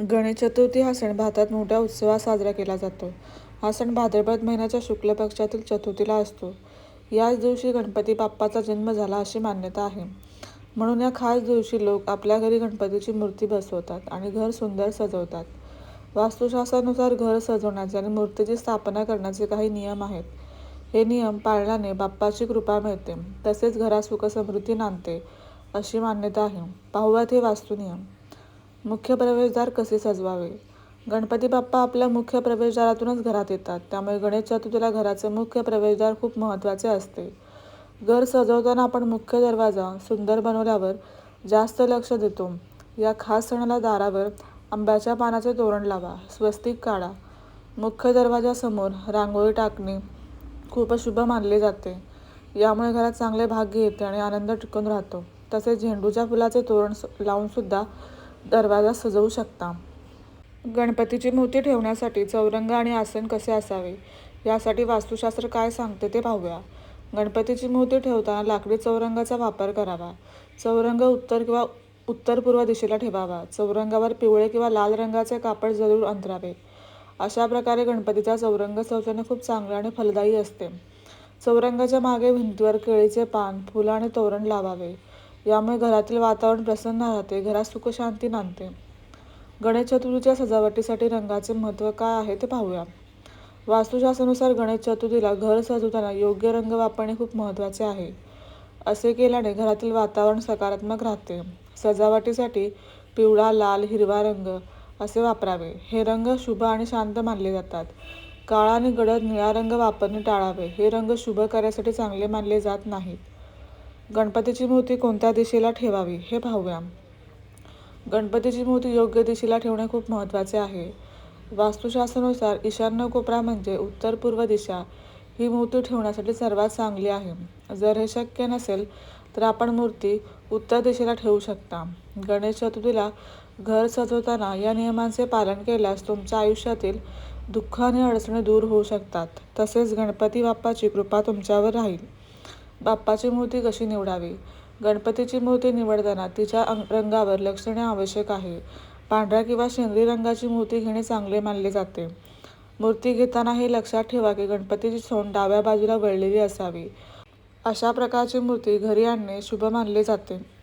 गणेश चतुर्थी हा सण भारतात मोठ्या उत्सवात साजरा केला जातो. हा सण भाद्रपद महिन्याच्या शुक्ल पक्षातील चतुर्थीला असतो. याच दिवशी गणपती बाप्पाचा जन्म झाला अशी मान्यता आहे. म्हणून या खास दिवशी लोक आपल्या घरी गणपतीची मूर्ती बसवतात आणि घर सुंदर सजवतात. वास्तुशास्त्रानुसार घर सजवण्याचे आणि मूर्तीची स्थापना करण्याचे काही नियम आहेत. हे नियम पाळल्याने बाप्पाची कृपा मिळते तसेच घरात सुख-समृद्धी नांदते अशी मान्यता आहे. पाहुयात हे वास्तुनियम मुख्य प्रवेशद्वार कसे सजवावे? गणपती बाप्पा आपल्या मुख्य प्रवेशद्वारातूनच घरात येतात. त्यामुळे गणेश चतुर्थीला घराचे मुख्य प्रवेशद्वार खूप महत्त्वाचे असते. घर सजवताना आपण मुख्य दरवाजा सुंदर बनवल्यावर जास्त लक्ष देतो. या खास सणाला दारावर आंब्याच्या पानाचे तोरण लावा, स्वस्तिक काढा. मुख्य दरवाजासमोर रांगोळी टाकणे खूप शुभ मानले जाते. यामुळे घरात चांगले भाग्य येते आणि आनंद टिकून राहतो. तसेच झेंडूच्या फुलाचे तोरण लावूनसुद्धा दरवाजा सजवू शकता. गणपतीची मूर्ती ठेवण्यासाठी चौरंग आणि आसन कसे असावे, यासाठी वास्तुशास्त्र काय सांगते ते पाहूया. गणपतीची मूर्ती ठेवताना लाकडी चौरंगाचा वापर करावा. चौरंग उत्तर किंवा उत्तर-पूर्व दिशेला ठेवावा. चौरंगावर पिवळे किंवा लाल रंगाचे कापड जरूर अंतरावे अशा प्रकारे गणपतीचा चौरंग सजवणे खूप चांगले आणि फलदायी असते. चौरंगाच्या मागे भिंतीवर केळीचे पान, फुलं आणि तोरण लावावे. यामुळे घरातील वातावरण प्रसन्न राहते, घरात सुखशांती नांदते. गणेश चतुर्थीच्या सजावटीसाठी रंगाचे महत्त्व काय आहे ते पाहूया. वास्तुशास्त्रानुसार गणेश चतुर्थीला घर सजवताना योग्य रंग वापरणे खूप महत्त्वाचे आहे. असे केल्याने घरातील वातावरण सकारात्मक राहते. सजावटीसाठी पिवळा, लाल, हिरवा रंग असे वापरावे. हे रंग शुभ आणि शांत मानले जातात. काळा आणि गडद निळा रंग वापरणे टाळावे. हे रंग शुभ कार्यासाठी चांगले मानले जात नाहीत. गणपतीची मूर्ती कोणत्या दिशेला ठेवावी हे पाहूया. गणपतीची मूर्ती योग्य दिशेला ठेवणे खूप महत्त्वाचे आहे. वास्तुशास्त्रानुसार ईशान्य कोपरा म्हणजे उत्तर-पूर्व दिशा ही मूर्ती ठेवण्यासाठी सर्वात चांगली आहे. जर हे शक्य नसेल तर आपण मूर्ती उत्तर दिशेला ठेवू शकता. गणेश चतुर्थीला घर सजवताना या नियमांचे पालन केल्यास तुमच्या आयुष्यातील दुःख आणि अडचणी दूर होऊ शकतात. तसेच गणपती बाप्पाची कृपा तुमच्यावर राहील. बाप्पाची मूर्ती कशी निवडावी? गणपतीची मूर्ती निवडताना तिच्या अंग रंगावर लक्ष देणे आवश्यक आहे. पांढऱ्या किंवा शेंदरी रंगाची मूर्ती घेणे चांगले मानले जाते. मूर्ती घेताना हे लक्षात ठेवा की गणपतीची सोंड डाव्या बाजूला वळलेली असावी. अशा प्रकारची मूर्ती घरी आणणे शुभ मानले जाते.